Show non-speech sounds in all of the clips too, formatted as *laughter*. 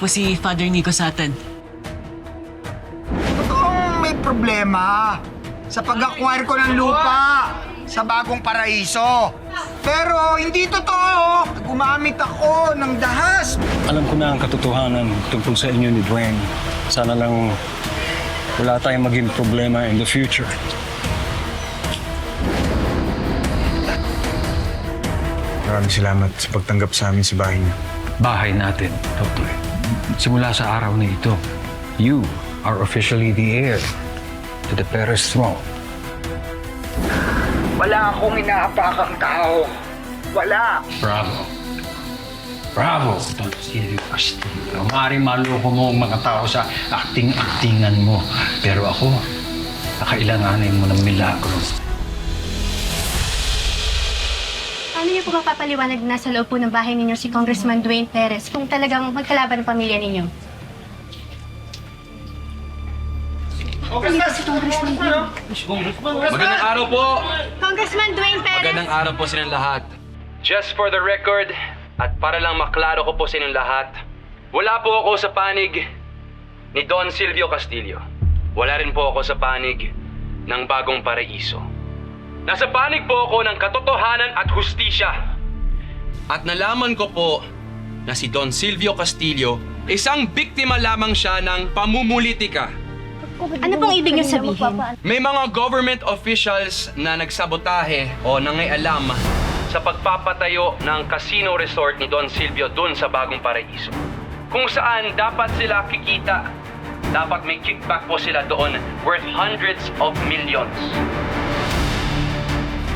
po si Father Nico sa atin. Totoong may problema sa pag-acquire ko ng lupa sa bagong paraiso. Pero hindi totoo. Gumamit ako ng dahas. Alam ko na ang katotohanan tungkol sa inyo ni Dwayne. Sana lang wala tayong maging problema in the future. Maraming salamat sa pagtanggap sa amin sa bahay niyo. Bahay natin, Totoy. Simula sa araw na ito, you are officially the heir to the Perez throne. Wala akong inaapakang tao. Wala. Bravo. Bravo, Don Silvio Castillo. Maaaring maloko mo ang mga tao sa acting-actingan mo. Pero ako, nakailanganin mo ng milagro. Paano niyo po mapapaliwanag na nasa loob po ng bahay ninyo si Congressman Dwayne Perez kung talagang magkalaban ang pamilya ninyo? Si Congressman Dwayne. Magandang araw po! Congressman Dwayne Perez! Magandang araw po sa inyong lahat. Just for the record, at para lang maklaro ko po sa inyong lahat, wala po ako sa panig ni Don Silvio Castillo. Wala rin po ako sa panig ng bagong paraiso. Nasa panig po ako ng katotohanan at hustisya. At nalaman ko po na si Don Silvio Castillo, isang biktima lamang siya ng pamumulitika. Ano pong ibig niyo sabihin? May mga government officials na nagsabotahe o nangialam sa pagpapatayo ng casino resort ni Don Silvio dun sa Bagong Paraiso. Kung saan dapat sila kikita, dapat may kickback po sila doon worth hundreds of millions.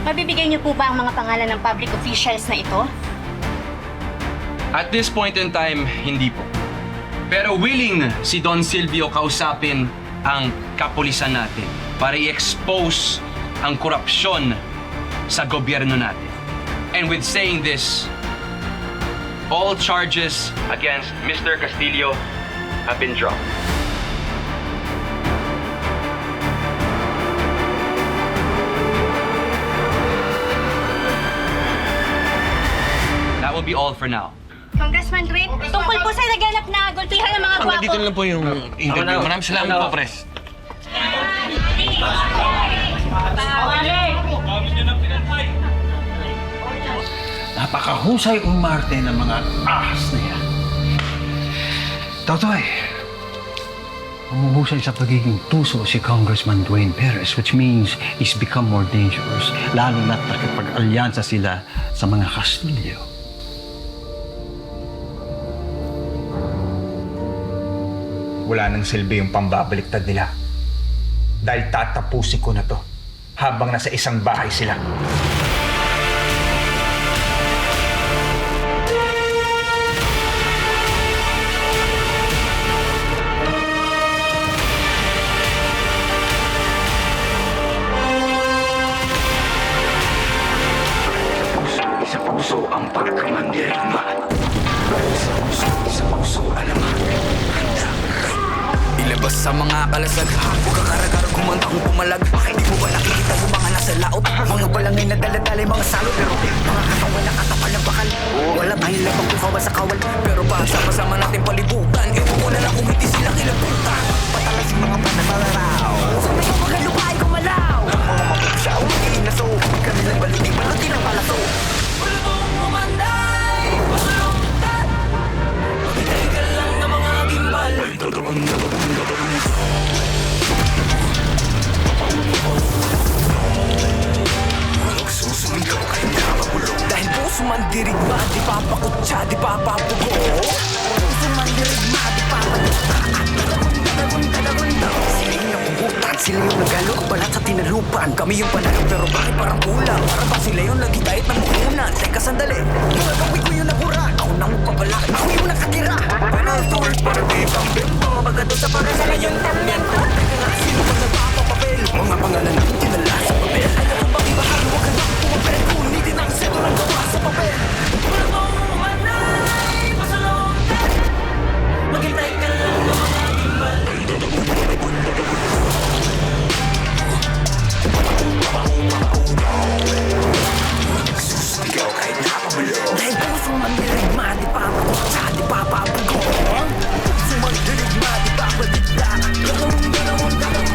Mabibigay niyo po ba ang mga pangalan ng public officials na ito? At this point in time, hindi po. Pero willing si Don Silvio kausapin ang kapulisan natin para i-expose ang korupsyon sa gobyerno natin. And with saying this, all charges against Mr. Castillo have been dropped. That will be all for now. Congressman Dwayne, tungkol po sa naganap na gulpihan ng mga gwapo. Dito lang po yung interview. Maraming salamat po, Pres. Napakahusay umarte ng mga ahas na yan. Totoy, umuhusay sa pagiging tuso si Congressman Dwayne Perez which means he's become more dangerous lalo na't nakipag-alyansa sila sa mga Kastilyo. Wala nang silbi yung pambabaliktad nila. Dahil tatapusin ko na to habang nasa isang bahay sila. Ilabas sa mga kalasag. Huwag kakaragar kumantang pumalag. Di mo ba nakikita yung mga nasa laot? Mga balangay na daladalay mga salot Pero mga katawan na katapal na bakal. Wala tayong labang kung kawal sa kawal. Pero pag sama-sama natin palibutan. Ewan ko na lang kung hindi sila kilabutan Patalas yung mga panagaraw Sa may mga lupain kumalaw Mga mapupsyaw, mag-iinaso Kanilang baliti, balati ng palaso Dahil puso man dirigma, di papakutsa, di papapugo Puso man dirigma, di papakutsa Sila yung napugutan, sila yung nagalo. Balat sa tinalupan, kami yung panalo Pero bakit parang kulang? Para ba sila yung naghitayat ng mukunan? Teka sandali, mga gawin ko yung nabura Ako nang mukabala, ako yung nakatira. Ay para di pang bimbo. Magato sa para sa ngayon tamyento Teka nga, sino ba nagpapapapel? Mga pangalan natin tinala sa papel. Ano kung bakit bahal, huwag ka na pumapel. Din ang seto ng gawa sa papel. Wala Susigaw kahit napagulo Dahil pusong mandirigma, di pa mawagsa, pa papago Pusong mandirigma, di pa paligla Ganoon, ganoon, ganoon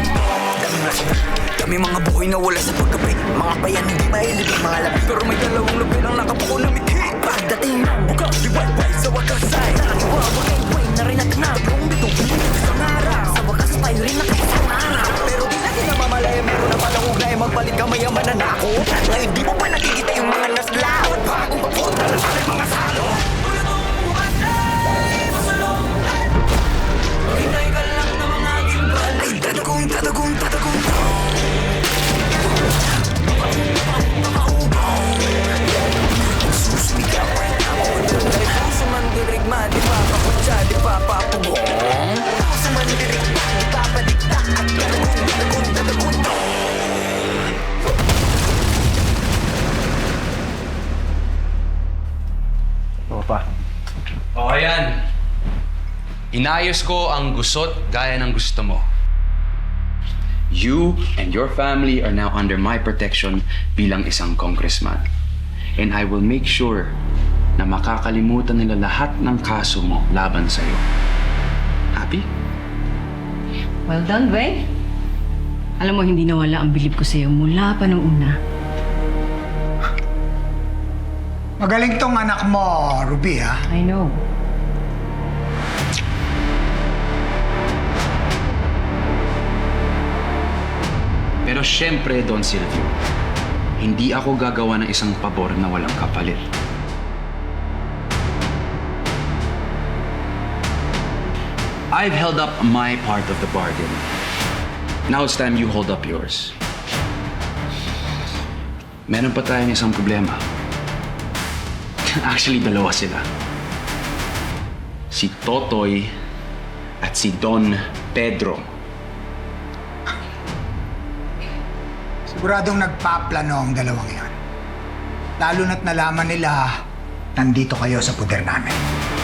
Dami na mga buhay na wala sa paggabi Mga bayan hindi mahilig ang mga labi. Pero may dalawang labi lang nakabuko ng miti Pagdating ng bukaw, di sa wakas ay Nakiwa, wag ay way na rin at na Tatlong bitong sa nara Sa wakas tayo rin nakasama namamalaya, meron na palang ugnay Magpalit ka maya mananako Ngayon di mo pa nakikita yung mga naslaw At bagong papunta ng ating mga salo. Hintay ka lang na mga gimbal Ay tatagong, tatagong, tatagong Susumigaw ay ako Dahil puso Di pa paputsa, di pa papugong Puso man dirigma Di pa padikta At tatagong, tatagong, tatagong Oo pa. O ayan. Inayos ko ang gusot gaya ng gusto mo. You and your family are now under my protection bilang isang congressman. And I will make sure na makakalimutan nila lahat ng kaso mo laban sa'yo. Happy? Well done, Wei. Alam mo, hindi nawala ang bilib ko sa'yo mula pa nung una. Magaling tong anak mo, Ruby, ha? I know. Pero syempre, Don Silvio, hindi ako gagawa ng isang pabor na walang kapalit. I've held up my part of the bargain. Now it's time you hold up yours. Meron pa tayong isang problema. *laughs* Actually, dalawa sila. Si Totoy at si Don Pedro. Siguradong nagpaplano ang dalawang yan. Lalo na't nalaman nila nandito kayo sa puder namin.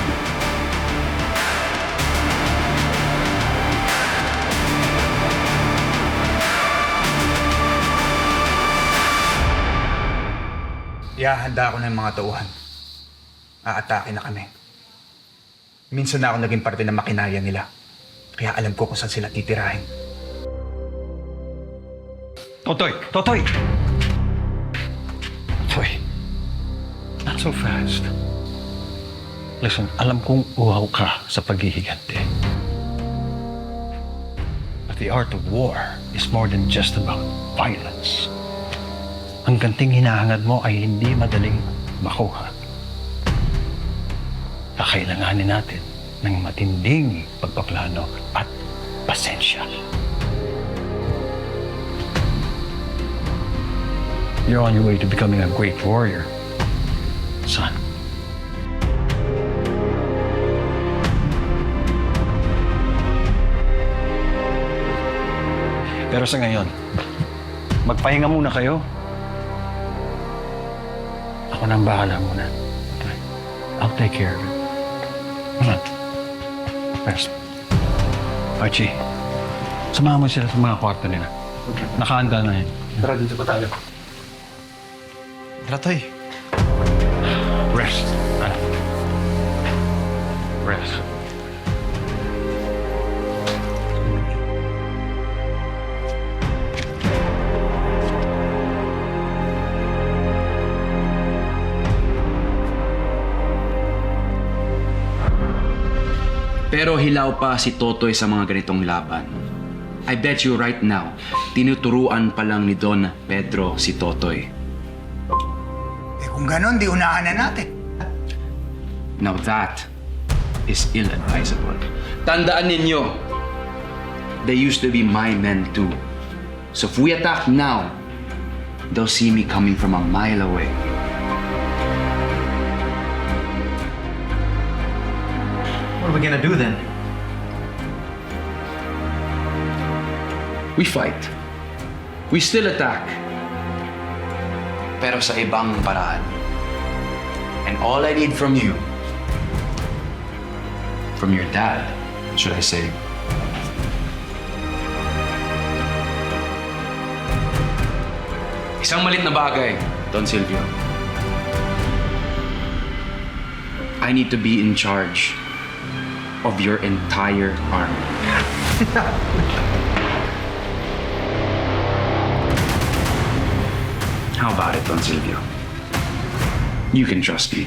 Ihahanda ako ng mga tauhan. Aatake na kami. Minsan na ako naging parte ng makinaya nila. Kaya alam ko kung saan sila titirahin. Totoy! Totoy! Totoy. Not so fast. Listen, alam kong uhaw ka sa paghihiganti. But the art of war is more than just about violence. Ang ganting hinahangad mo ay hindi madaling makuha. Kakailanganin natin ng matinding pagpaplano at pasensya. You're on your way to becoming a great warrior, son. Pero sa ngayon, magpahinga muna kayo. Ako nang bahala muna. Okay? I'll take care of it. Come on. Rest. Archie, samahan mo sila sa mga kwarto nila. Nakahanda na yun. Tara, dito pa tayo. Ratoy. Rest. Ano? Rest. Pero hilaw pa si Totoy sa mga ganitong laban. I bet you right now, tinuturuan pa lang ni Don Pedro si Totoy. Eh kung ganon, di unahan na natin. Now that is ill-advisable. Tandaan ninyo, they used to be my men too. So if we attack now, they'll see me coming from a mile away. What are we gonna do then? We fight. We still attack. Pero sa ibang paraan. And all I need from you, from your dad, should I say, Isang malit na bagay, Don Silvio. I need to be in charge of your entire army. *laughs* How about it, Don Silvio? You can trust me.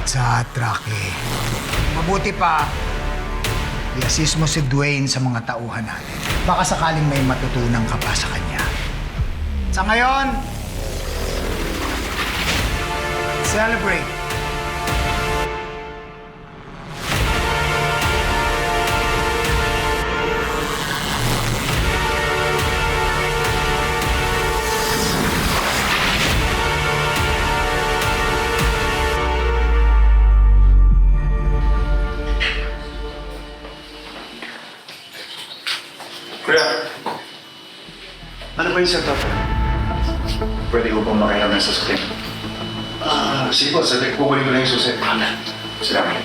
ang satsat, Rocky. Mabuti pa, i-assist mo si Dwayne sa mga tauhan natin. Baka sakaling may matutunan ka pa sa kanya. Sa ngayon, celebrate. Ba yung setup? Pwede ko bang makialam ng sasakyan? Ah, sige po. Sabi ko kukunin ko lang yung susi. Salamat.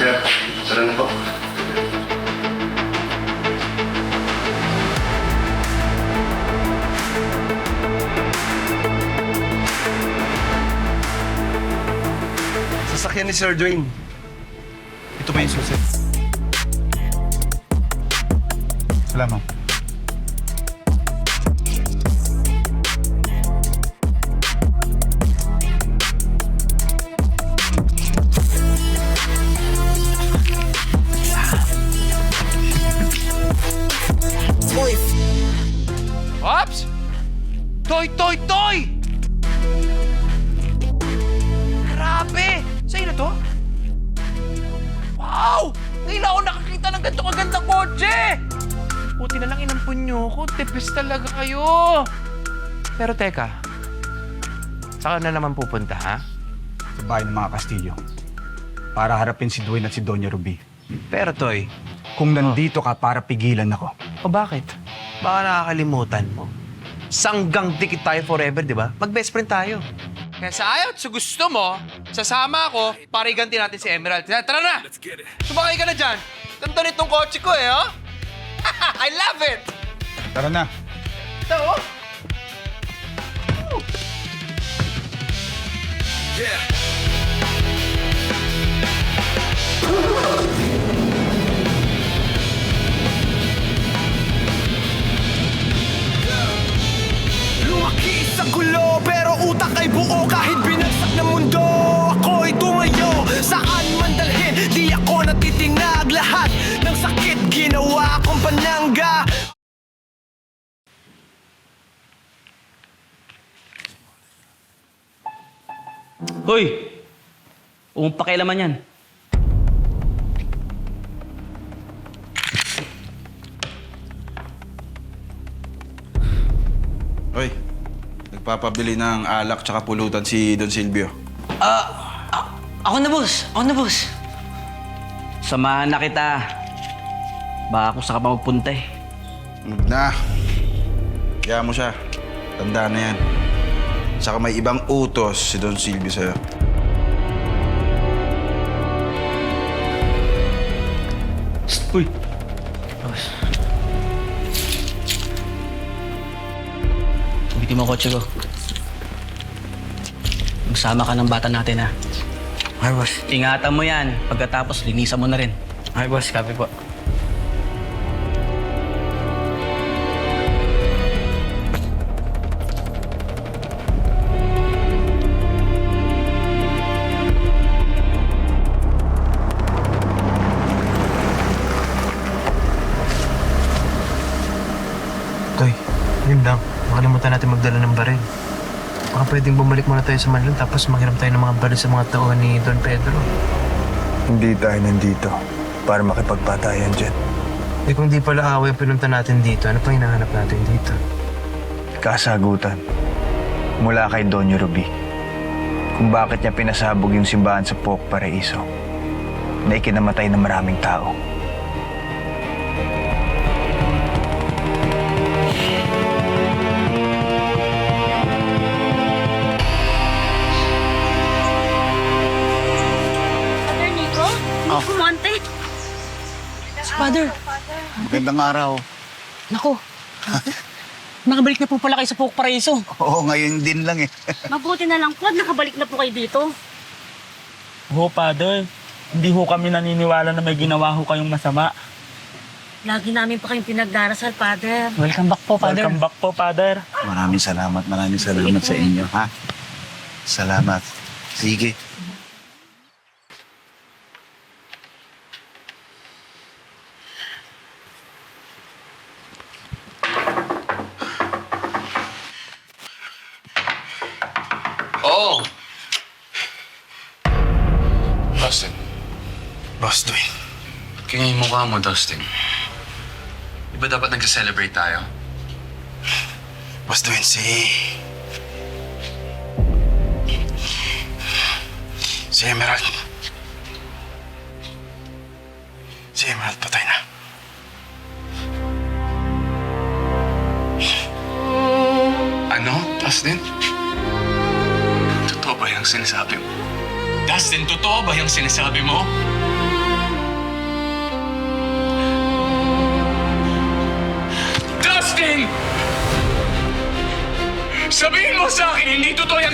Sir, Sasakyan ni Sir Dwayne. Ito pa yung susi. Salamat. Teka, saan na naman pupunta, ha? Sa bahay ng mga Castillo. Para harapin si Dwayne at si Doña Ruby. Pero Toy, Kung nandito ka para pigilan ako. o bakit? Baka nakakalimutan mo. Sanggang dikit tayo forever, di ba? Mag-best friend tayo. Kaya sa ayaw at sa gusto mo, sasama ako para iganti natin si Emerald. Tara tara na! Sumakay ka na dyan. Ganda nitong kotse ko eh, oh! *laughs* I love it! Tara na. Ito, oh! Gulo pero utak ay buo. Kahit binagsak ng mundo Ako'y tumayo. Saan man dalhin Di ako natitinag. Lahat ng sakit Ginawa kong panangga Hoy! Kung pakialaman yan. Hoy, nagpapabili ng alak tsaka pulutan si Don Silvio. Ako na, boss. Ako na, boss. Samahan na kita. Baka kung saan ka pa magpunta eh. Huwag na. Kaya mo siya. Tanda na yan. Saka may ibang utos si Don Silvio sa'yo. Uy! Kumitin mo ang kotse ko. Magsama ka ng bata natin, ha? Ay, boss. Ingatan mo yan. Pagkatapos, linisan mo na rin. Ay, boss. Copy po. Makalimutan natin magdala ng baril. Baka pwedeng bumalik muna tayo sa Manila tapos manghiram tayo ng mga baril sa mga tauhan ni Don Pedro. Hindi tayo nandito para makipagpatayan dyan. Eh kung di pala away ang pinunta natin dito, ano pa hinahanap natin dito? Kasagutan mula kay Donyo Ruby kung bakit niya pinasabog yung simbahan sa Poc Paraiso na ikinamatay ng maraming tao. Magandang araw. naku. Nakabalik na po pala kayo sa Pok Paraiso. Oo, ngayon din lang eh. *laughs* Mabuti na lang po at nakabalik na po kayo dito. Ho, Father. Hindi ho kami naniniwala na may ginawa ho kayong masama. Lagi namin pa kayong pinagdarasal, Father. Welcome back po, Father. Welcome back po, Father. Maraming salamat, maraming salamat sa inyo, ha? Salamat. Sige. Mukha mo, Dustin. Di ba dapat nag-celebrate tayo? Boss Dwayne, si... Si Emerald. Si Emerald patay na. Ano, Dustin? Totoo ba yung sinasabi mo? Dustin, totoo ba yung sinasabi mo?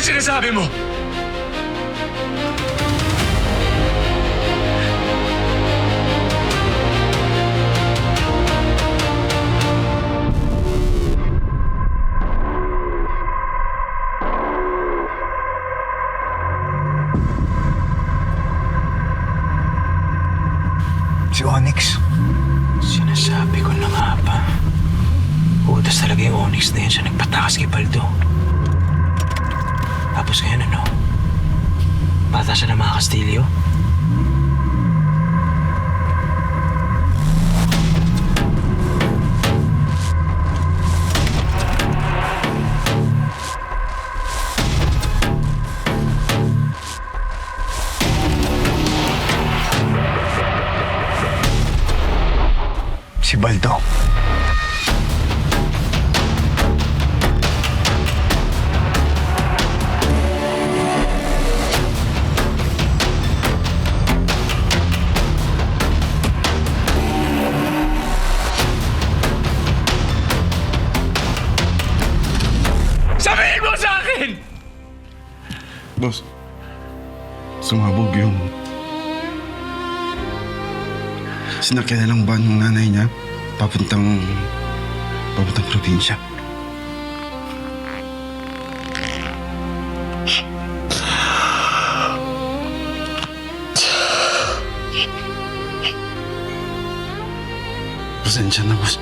Sinasabi mo! Si Baldo. Sabihin mo sa akin! Sinakyan na lang ba ng nanay niya papuntang... papuntang probinsya. Pasensya na, boss.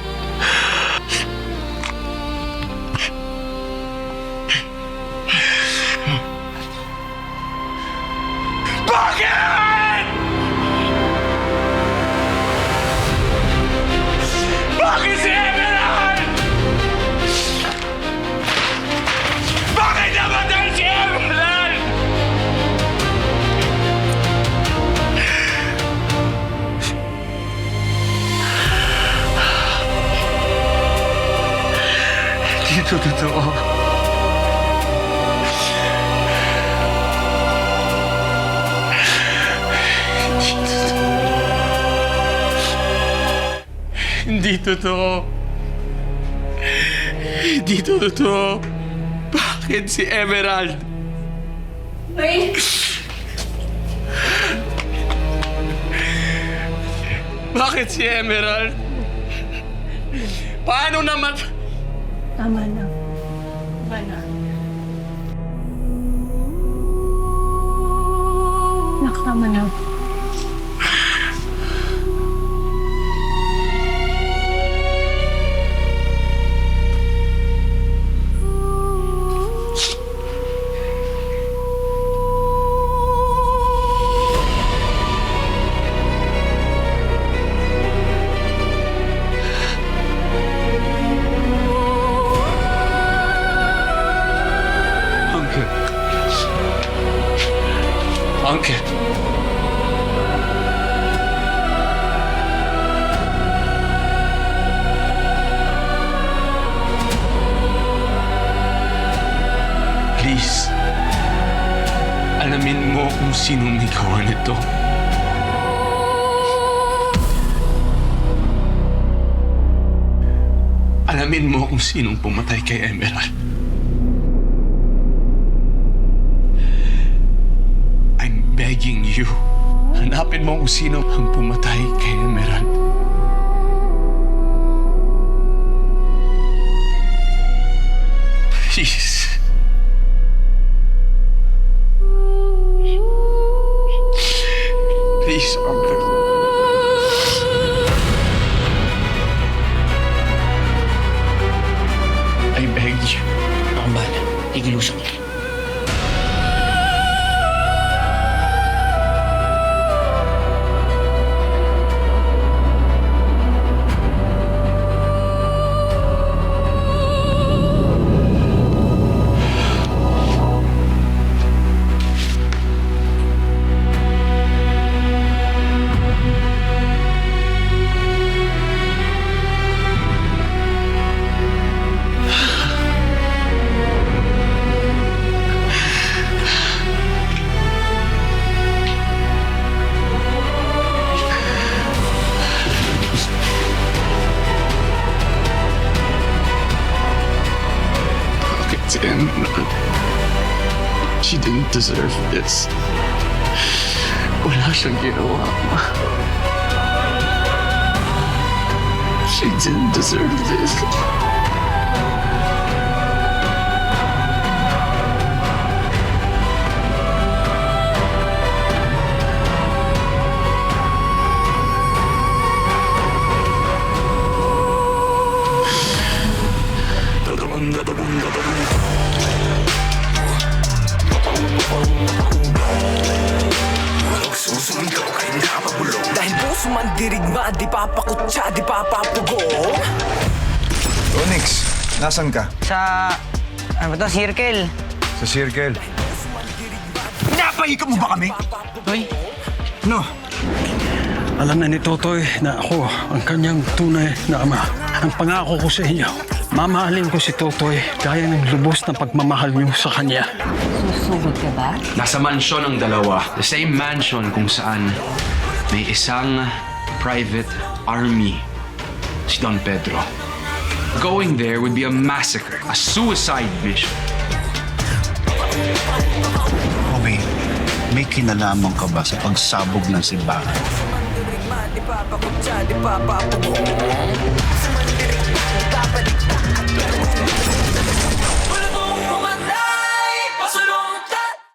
Totoo. Hindi totoo. Bakit si Emerald? Bakit si Emerald? Paano naman? Tama na. Tama na. Nak, tama na. Uncle. Please. Alamin mo kung sinong gawa nito. Alamin mo kung sinong pumatay kay Emerald. Hanapin mo kung sino ang pumatay kay Emerald. Please. Please, Uncle. I beg you. Ako bahala. Igilusok niya. She didn't deserve this. Wala siyang ginawa. She didn't deserve this. Puso man dirigma, di papakutsa, di papapugo Onyx, nasan ka? Sa... Ano ba to? Circle. Sa circle. Napahika mo ba kami? Hoy, No. Alam na ni Totoy na ako ang kanyang tunay na ama. Ang pangako ko sa inyo, mamahalin ko si Totoy gaya ng lubos na pagmamahal niyo sa kanya. Susugod ka ba? Nasa mansyon ang dalawa. The same mansion kung saan may isang private army. Si Don Pedro. Going there would be a massacre, a suicide mission. Obi, may kinalaman ka ba sa pagsabog ng simbahan? Di pa pa di pa pa